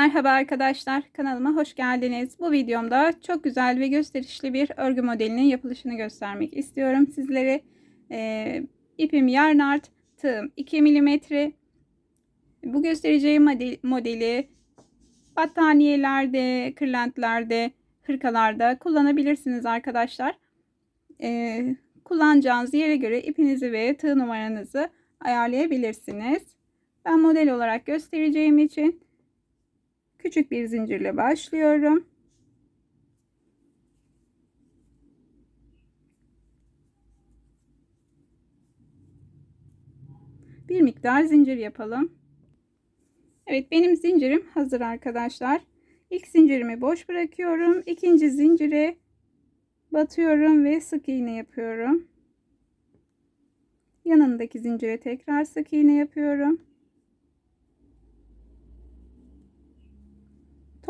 Merhaba arkadaşlar kanalıma hoş geldiniz. Bu videomda çok güzel ve gösterişli bir örgü modelinin yapılışını göstermek istiyorum sizlere. Ee, ipim yarnart, tığım 2 mm. Bu göstereceğim model, modeli battaniyelerde, kırlentlerde, hırkalarda kullanabilirsiniz arkadaşlar. Ee, kullanacağınız yere göre ipinizi ve tığ numaranızı ayarlayabilirsiniz. Ben model olarak göstereceğim için Küçük bir zincirle başlıyorum. Bir miktar zincir yapalım. Evet benim zincirim hazır arkadaşlar. İlk zincirimi boş bırakıyorum. İkinci zincire batıyorum ve sık iğne yapıyorum. Yanındaki zincire tekrar sık iğne yapıyorum.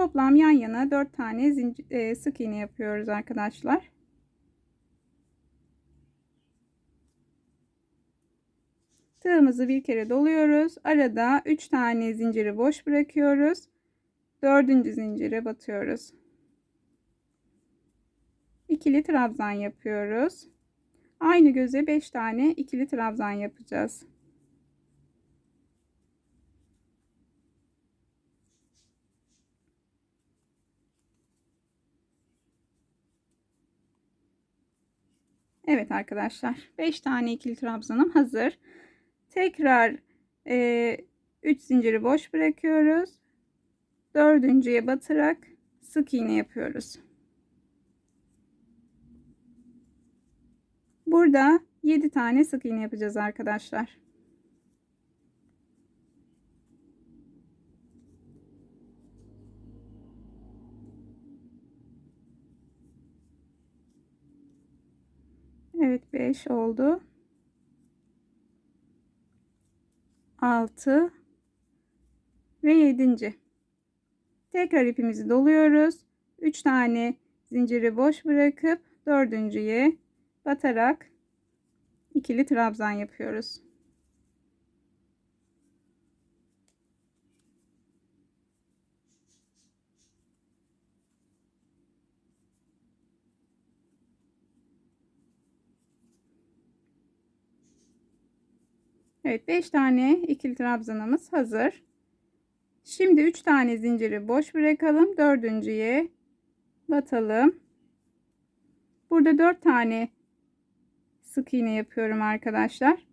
Toplam yan yana 4 tane zincir, e, sık iğne yapıyoruz arkadaşlar. Tığımızı bir kere doluyoruz. Arada 3 tane zinciri boş bırakıyoruz. Dördüncü zincire batıyoruz. İkili trabzan yapıyoruz. Aynı göze 5 tane ikili trabzan yapacağız. Evet arkadaşlar 5 tane ikili trabzanım hazır. Tekrar 3 e, zinciri boş bırakıyoruz. Dördüncüye batırarak sık iğne yapıyoruz. Burada 7 tane sık iğne yapacağız arkadaşlar. Evet 5 oldu. 6 ve 7. Tekrar ipimizi doluyoruz. 3 tane zinciri boş bırakıp dördüncüye batarak ikili trabzan yapıyoruz. Evet 5 tane ikili trabzanımız hazır. Şimdi 3 tane zinciri boş bırakalım. Dördüncüye batalım. Burada 4 tane sık iğne yapıyorum arkadaşlar.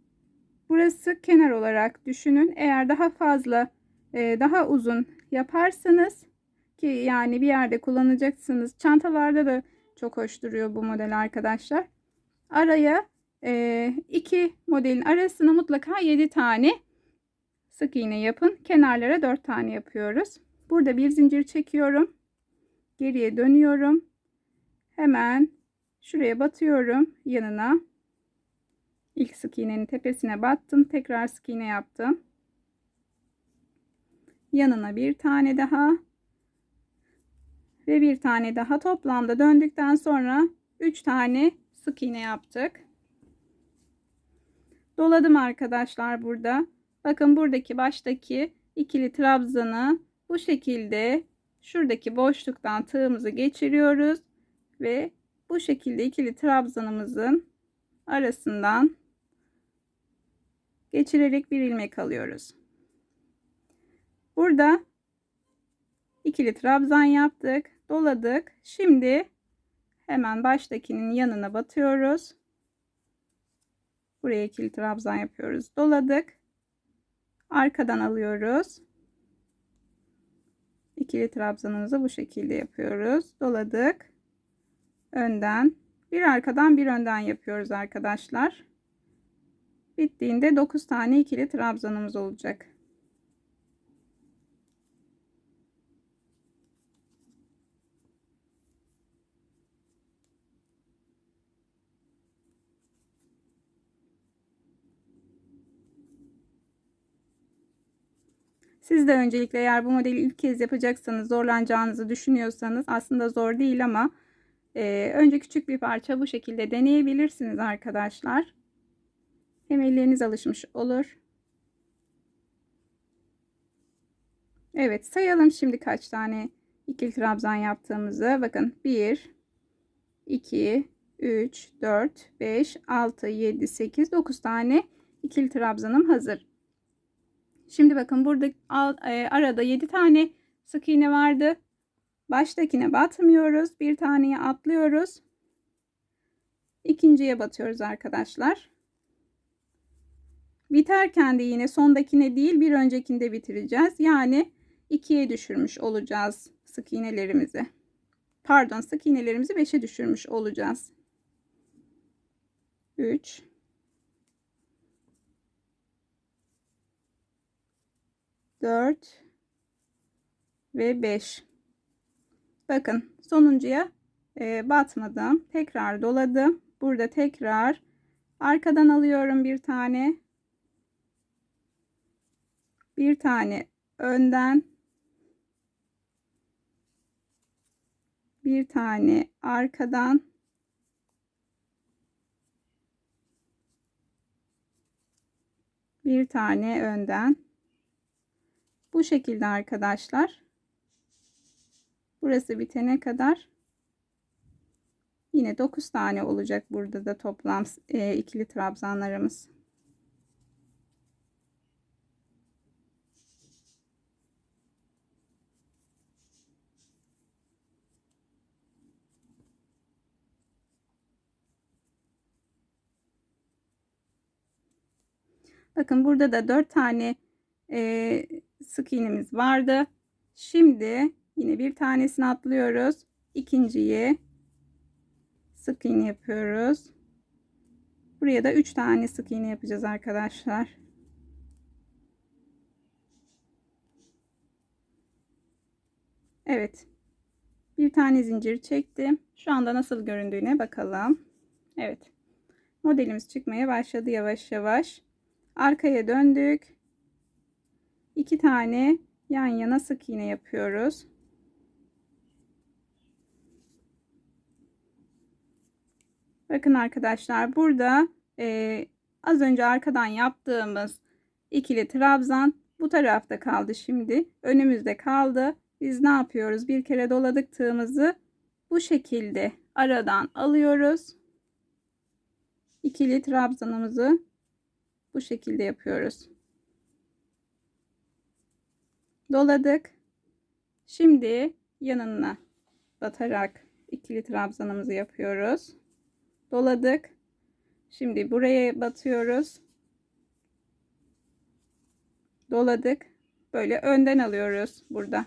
Burası kenar olarak düşünün. Eğer daha fazla e, daha uzun yaparsanız ki yani bir yerde kullanacaksınız. Çantalarda da çok hoş duruyor bu model arkadaşlar. Araya e, iki modelin arasına mutlaka 7 tane sık iğne yapın. Kenarlara 4 tane yapıyoruz. Burada bir zincir çekiyorum. Geriye dönüyorum. Hemen şuraya batıyorum yanına. İlk sık iğnenin tepesine battım. Tekrar sık iğne yaptım. Yanına bir tane daha ve bir tane daha toplamda döndükten sonra 3 tane sık iğne yaptık. Doladım arkadaşlar burada. Bakın buradaki baştaki ikili trabzanı bu şekilde şuradaki boşluktan tığımızı geçiriyoruz ve bu şekilde ikili trabzanımızın arasından geçirerek bir ilmek alıyoruz. Burada ikili trabzan yaptık, doladık. Şimdi hemen baştakinin yanına batıyoruz. Buraya ikili trabzan yapıyoruz. Doladık. Arkadan alıyoruz. İkili trabzanımızı bu şekilde yapıyoruz. Doladık. Önden. Bir arkadan bir önden yapıyoruz arkadaşlar. Bittiğinde 9 tane ikili trabzanımız olacak. Siz de öncelikle eğer bu modeli ilk kez yapacaksanız zorlanacağınızı düşünüyorsanız aslında zor değil ama e, önce küçük bir parça bu şekilde deneyebilirsiniz arkadaşlar. Hem elleriniz alışmış olur. Evet sayalım şimdi kaç tane ikili trabzan yaptığımızı. Bakın 1, 2, 3, 4, 5, 6, 7, 8, 9 tane ikili trabzanım hazır. Şimdi bakın burada e, arada 7 tane sık iğne vardı. Baştakine batmıyoruz. Bir taneyi atlıyoruz. İkinciye batıyoruz arkadaşlar. Biterken de yine sondakine değil bir öncekinde bitireceğiz. Yani ikiye düşürmüş olacağız sık iğnelerimizi. Pardon sık iğnelerimizi 5'e düşürmüş olacağız. 3 4 ve 5 bakın sonuncuya e, batmadım. Tekrar doladım. Burada tekrar arkadan alıyorum bir tane. Bir tane önden. Bir tane arkadan. Bir tane önden bu şekilde arkadaşlar. Burası bitene kadar. Yine 9 tane olacak burada da toplam e, ikili trabzanlarımız. Bakın burada da 4 tane e, sık iğnemiz vardı. Şimdi yine bir tanesini atlıyoruz. İkinciyi sık iğne yapıyoruz. Buraya da 3 tane sık iğne yapacağız arkadaşlar. Evet. Bir tane zincir çektim. Şu anda nasıl göründüğüne bakalım. Evet. Modelimiz çıkmaya başladı yavaş yavaş. Arkaya döndük. İki tane yan yana sık iğne yapıyoruz. Bakın arkadaşlar burada e, az önce arkadan yaptığımız ikili trabzan bu tarafta kaldı şimdi. Önümüzde kaldı. Biz ne yapıyoruz? Bir kere doladık tığımızı bu şekilde aradan alıyoruz. İkili trabzanımızı bu şekilde yapıyoruz. Doladık. Şimdi yanına batarak ikili trabzanımızı yapıyoruz. Doladık. Şimdi buraya batıyoruz. Doladık. Böyle önden alıyoruz burada.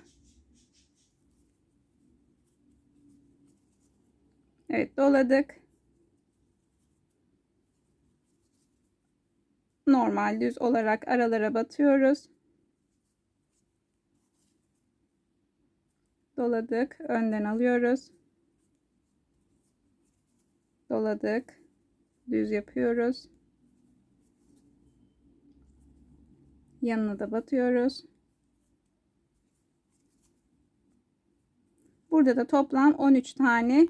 Evet doladık. normal düz olarak aralara batıyoruz. Doladık. Önden alıyoruz. Doladık. Düz yapıyoruz. Yanına da batıyoruz. Burada da toplam 13 tane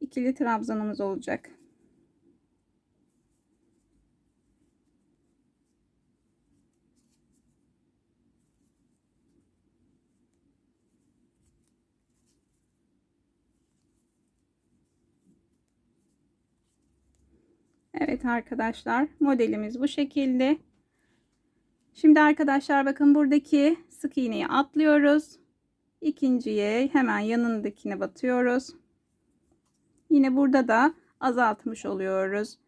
ikili trabzanımız olacak. Evet arkadaşlar modelimiz bu şekilde. Şimdi arkadaşlar bakın buradaki sık iğneyi atlıyoruz. İkinciye hemen yanındakine batıyoruz. Yine burada da azaltmış oluyoruz.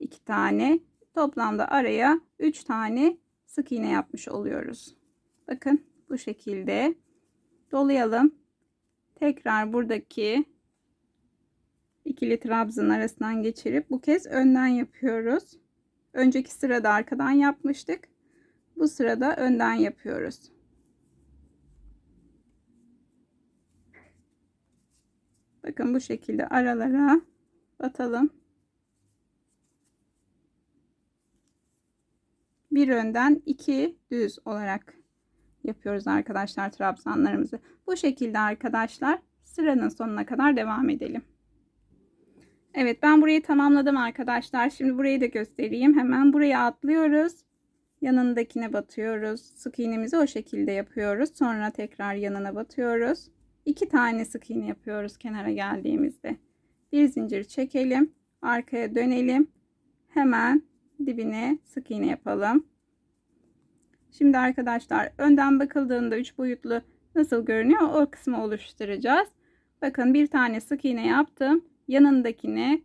iki tane. Toplamda araya 3 tane sık iğne yapmış oluyoruz. Bakın bu şekilde dolayalım. Tekrar buradaki ikili trabzan arasından geçirip bu kez önden yapıyoruz. Önceki sırada arkadan yapmıştık. Bu sırada önden yapıyoruz. Bakın bu şekilde aralara batalım. Bir önden iki düz olarak yapıyoruz arkadaşlar trabzanlarımızı. Bu şekilde arkadaşlar sıranın sonuna kadar devam edelim. Evet ben burayı tamamladım arkadaşlar. Şimdi burayı da göstereyim. Hemen buraya atlıyoruz. yanındakine batıyoruz. Sık iğnemizi o şekilde yapıyoruz. Sonra tekrar yanına batıyoruz. İki tane sık iğne yapıyoruz kenara geldiğimizde. Bir zincir çekelim. Arkaya dönelim. Hemen dibine sık iğne yapalım. Şimdi arkadaşlar önden bakıldığında 3 boyutlu nasıl görünüyor o kısmı oluşturacağız. Bakın bir tane sık iğne yaptım. Yanındakine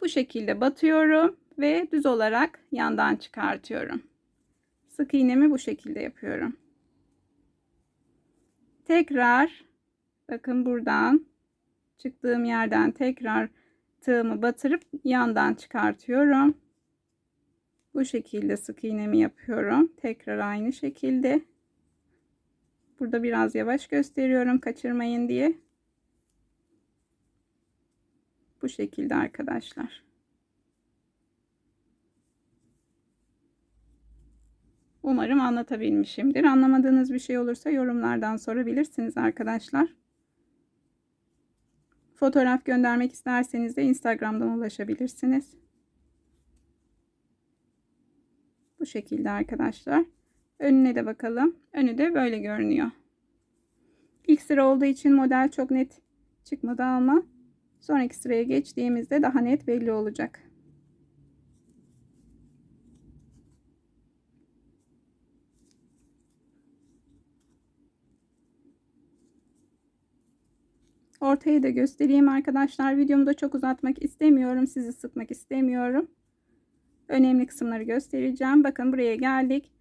bu şekilde batıyorum ve düz olarak yandan çıkartıyorum. Sık iğnemi bu şekilde yapıyorum. Tekrar bakın buradan çıktığım yerden tekrar tığımı batırıp yandan çıkartıyorum. Bu şekilde sık iğnemi yapıyorum. Tekrar aynı şekilde. Burada biraz yavaş gösteriyorum kaçırmayın diye. Bu şekilde arkadaşlar. Umarım anlatabilmişimdir. Anlamadığınız bir şey olursa yorumlardan sorabilirsiniz arkadaşlar. Fotoğraf göndermek isterseniz de Instagram'dan ulaşabilirsiniz. Bu şekilde arkadaşlar. Önüne de bakalım. Önü de böyle görünüyor. İlk sıra olduğu için model çok net çıkmadı ama sonraki sıraya geçtiğimizde daha net belli olacak. Ortayı da göstereyim arkadaşlar. Videomu da çok uzatmak istemiyorum. Sizi sıkmak istemiyorum. Önemli kısımları göstereceğim. Bakın buraya geldik.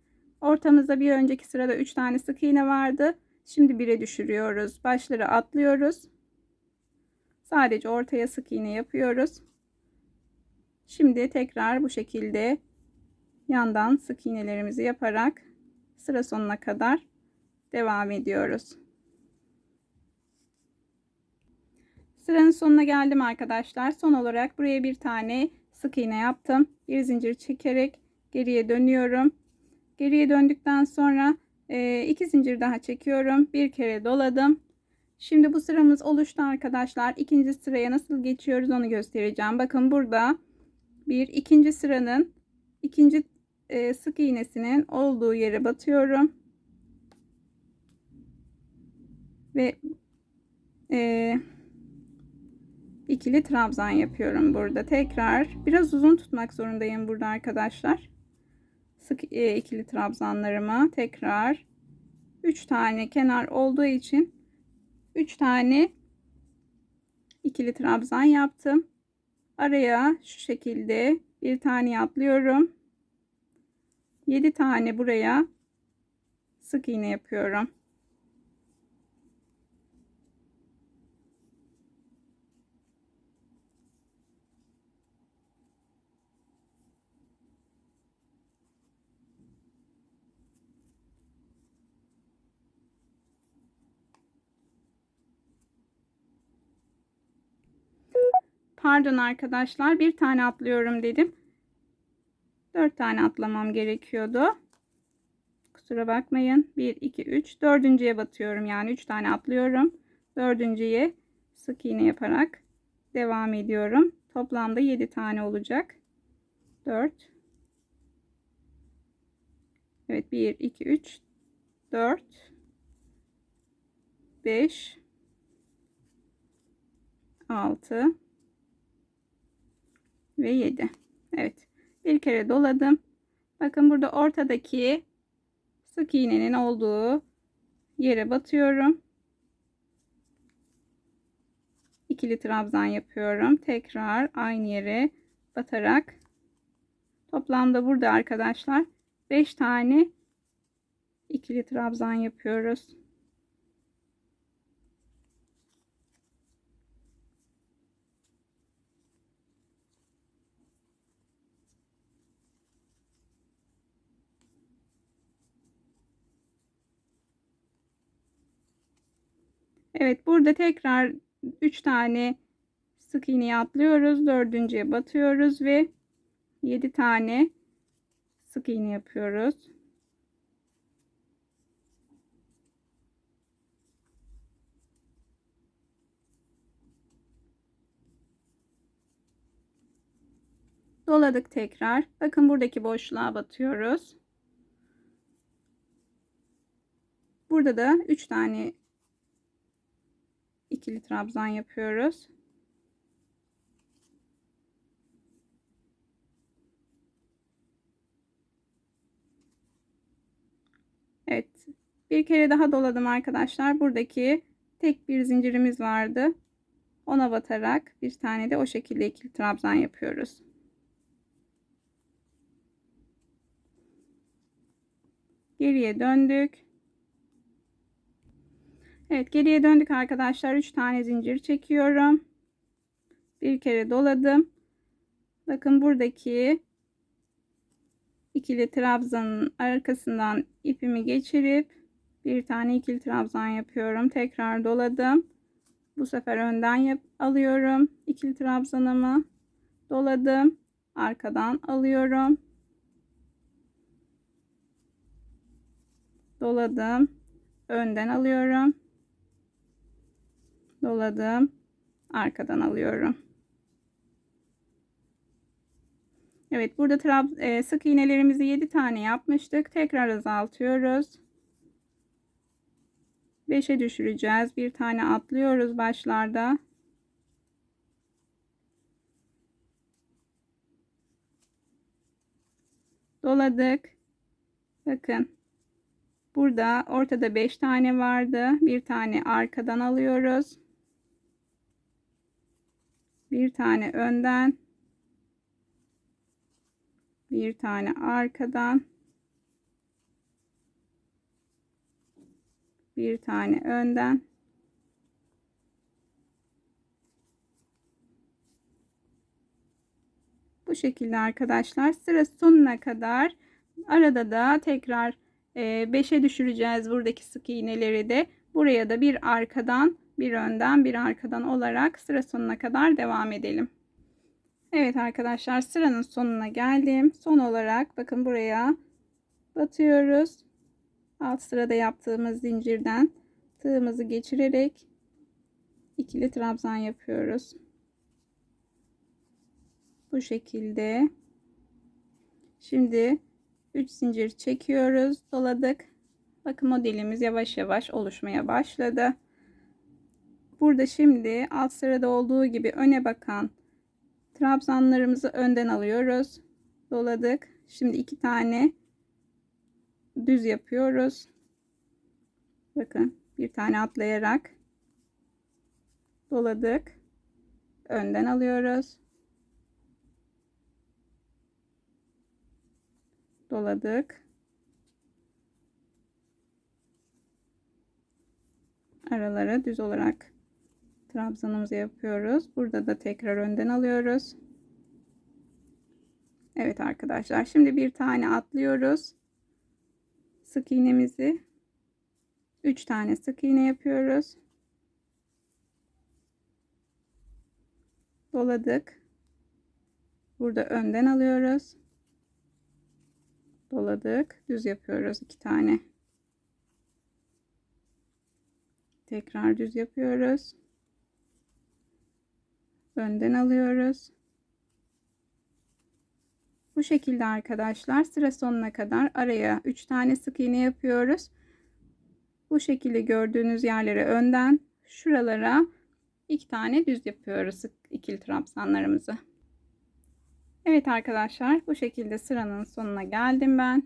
Ortamızda bir önceki sırada 3 tane sık iğne vardı. Şimdi 1'e düşürüyoruz. Başları atlıyoruz. Sadece ortaya sık iğne yapıyoruz. Şimdi tekrar bu şekilde yandan sık iğnelerimizi yaparak sıra sonuna kadar devam ediyoruz. Sıranın sonuna geldim arkadaşlar. Son olarak buraya bir tane sık iğne yaptım. Bir zincir çekerek geriye dönüyorum. Geriye döndükten sonra iki zincir daha çekiyorum. Bir kere doladım. Şimdi bu sıramız oluştu arkadaşlar. İkinci sıraya nasıl geçiyoruz onu göstereceğim. Bakın burada bir ikinci sıranın ikinci e, sık iğnesinin olduğu yere batıyorum. Ve e, ikili trabzan yapıyorum burada. Tekrar biraz uzun tutmak zorundayım burada arkadaşlar. Sık e, ikili trabzanlarımı tekrar 3 tane kenar olduğu için 3 tane ikili trabzan yaptım. Araya şu şekilde bir tane atlıyorum. 7 tane buraya sık iğne yapıyorum. Pardon arkadaşlar bir tane atlıyorum dedim. Dört tane atlamam gerekiyordu. Kusura bakmayın. 1, 2, 3. Dördüncüye batıyorum. Yani 3 tane atlıyorum. Dördüncüye sık iğne yaparak devam ediyorum. Toplamda 7 tane olacak. 4 Evet 1, 2, 3, 4 5 6 ve 7. Evet. Bir kere doladım. Bakın burada ortadaki sık iğnenin olduğu yere batıyorum. İkili trabzan yapıyorum. Tekrar aynı yere batarak toplamda burada arkadaşlar 5 tane ikili trabzan yapıyoruz. Evet burada tekrar 3 tane sık iğneye atlıyoruz. Dördüncüye batıyoruz ve 7 tane sık iğne yapıyoruz. Doladık tekrar. Bakın buradaki boşluğa batıyoruz. Burada da 3 tane ikili trabzan yapıyoruz. Evet. Bir kere daha doladım arkadaşlar. Buradaki tek bir zincirimiz vardı. Ona batarak bir tane de o şekilde ikili trabzan yapıyoruz. Geriye döndük. Evet geriye döndük arkadaşlar. 3 tane zincir çekiyorum. Bir kere doladım. Bakın buradaki ikili trabzanın arkasından ipimi geçirip bir tane ikili trabzan yapıyorum. Tekrar doladım. Bu sefer önden yap alıyorum. ikili trabzanımı doladım. Arkadan alıyorum. Doladım. Önden alıyorum. Doladım. Arkadan alıyorum. Evet burada e, sık iğnelerimizi 7 tane yapmıştık. Tekrar azaltıyoruz. 5'e düşüreceğiz. Bir tane atlıyoruz başlarda. Doladık. Bakın. Burada ortada 5 tane vardı. Bir tane arkadan alıyoruz. Bir tane önden. Bir tane arkadan. bir tane önden bu şekilde arkadaşlar sıra sonuna kadar arada da tekrar 5'e düşüreceğiz buradaki sık iğneleri de buraya da bir arkadan bir önden bir arkadan olarak sıra sonuna kadar devam edelim Evet arkadaşlar sıranın sonuna geldim son olarak bakın buraya batıyoruz alt sırada yaptığımız zincirden tığımızı geçirerek ikili trabzan yapıyoruz. Bu şekilde. Şimdi 3 zincir çekiyoruz. Doladık. Bakın modelimiz yavaş yavaş oluşmaya başladı. Burada şimdi alt sırada olduğu gibi öne bakan trabzanlarımızı önden alıyoruz. Doladık. Şimdi iki tane düz yapıyoruz. Bakın bir tane atlayarak doladık. Önden alıyoruz. Doladık. Aralara düz olarak trabzanımızı yapıyoruz. Burada da tekrar önden alıyoruz. Evet arkadaşlar şimdi bir tane atlıyoruz sık iğnemizi 3 tane sık iğne yapıyoruz. Doladık. Burada önden alıyoruz. Doladık. Düz yapıyoruz 2 tane. Tekrar düz yapıyoruz. Önden alıyoruz. Bu şekilde arkadaşlar sıra sonuna kadar araya 3 tane sık iğne yapıyoruz. Bu şekilde gördüğünüz yerlere önden şuralara 2 tane düz yapıyoruz sık ikili trabzanlarımızı. Evet arkadaşlar bu şekilde sıranın sonuna geldim ben.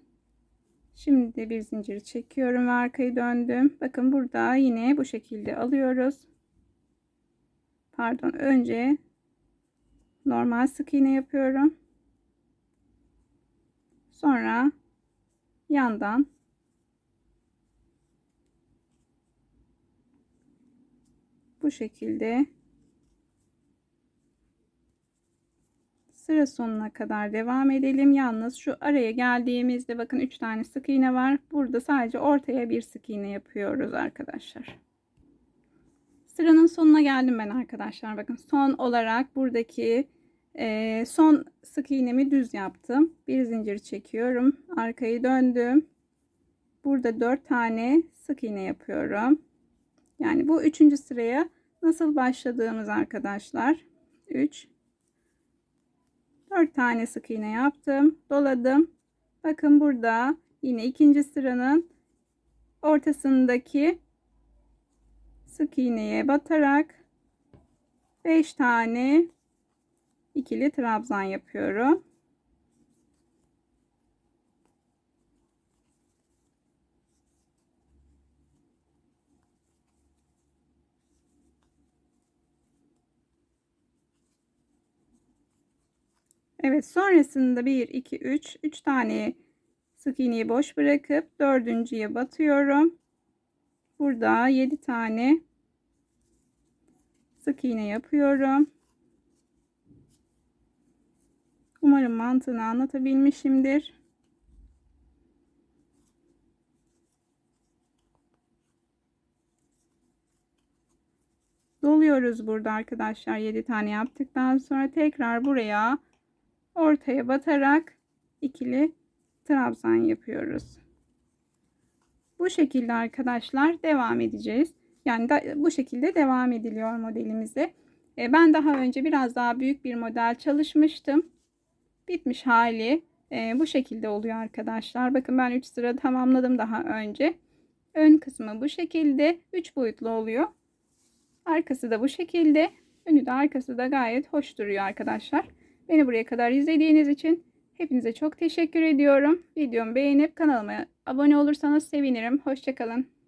Şimdi bir zincir çekiyorum ve arkayı döndüm. Bakın burada yine bu şekilde alıyoruz. Pardon önce normal sık iğne yapıyorum. Sonra yandan bu şekilde sıra sonuna kadar devam edelim. Yalnız şu araya geldiğimizde bakın 3 tane sık iğne var. Burada sadece ortaya bir sık iğne yapıyoruz arkadaşlar. Sıranın sonuna geldim ben arkadaşlar. Bakın son olarak buradaki ee, son sık iğnemi düz yaptım. Bir zincir çekiyorum. Arkayı döndüm. Burada 4 tane sık iğne yapıyorum. Yani bu üçüncü sıraya nasıl başladığımız arkadaşlar. 3 4 tane sık iğne yaptım. Doladım. Bakın burada yine ikinci sıranın ortasındaki sık iğneye batarak 5 tane ikili trabzan yapıyorum. Evet sonrasında 1 2 3 3 tane sık iğneyi boş bırakıp dördüncüye batıyorum. Burada 7 tane sık iğne yapıyorum. Umarım mantığını anlatabilmişimdir. Doluyoruz burada arkadaşlar 7 tane yaptıktan sonra tekrar buraya ortaya batarak ikili trabzan yapıyoruz. Bu şekilde arkadaşlar devam edeceğiz. Yani da, bu şekilde devam ediliyor modelimize. E, ben daha önce biraz daha büyük bir model çalışmıştım. Bitmiş hali e, bu şekilde oluyor arkadaşlar. Bakın ben 3 sıra tamamladım daha önce. Ön kısmı bu şekilde 3 boyutlu oluyor. Arkası da bu şekilde. Önü de arkası da gayet hoş duruyor arkadaşlar. Beni buraya kadar izlediğiniz için hepinize çok teşekkür ediyorum. Videomu beğenip kanalıma abone olursanız sevinirim. Hoşçakalın.